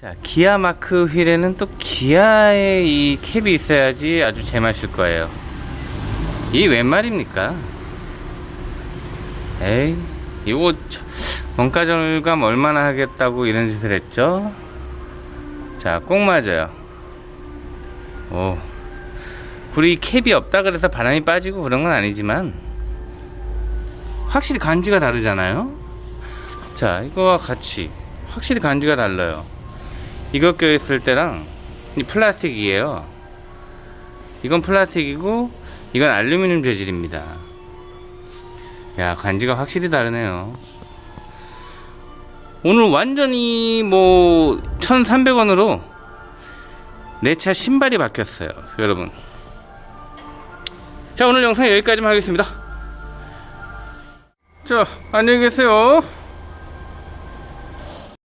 자, 기아 마크 휠에는 또 기아의 이 캡이 있어야지 아주 제맛일 거예요. 이 웬 말입니까? 에이, 이거 저- 원가 절감 얼마나 하겠다고 이런 짓을 했죠? 자, 꼭 맞아요. 오. 우리 캡이 없다 그래서 바람이 빠지고 그런 건 아니지만 확실히 간지가 다르잖아요. 자, 이거와 같이 확실히 간지가 달라요. 이거 껴있을 때랑 이 플라스틱이에요. 이건 플라스틱이고 이건 알루미늄 재질입니다. 야, 간지가 확실히 다르네요. 오늘 완전히 뭐 1,300원으로 내 차 신발이 바뀌었어요. 여러분. 자, 오늘 영상 여기까지만 하겠습니다. 자, 안녕히 계세요.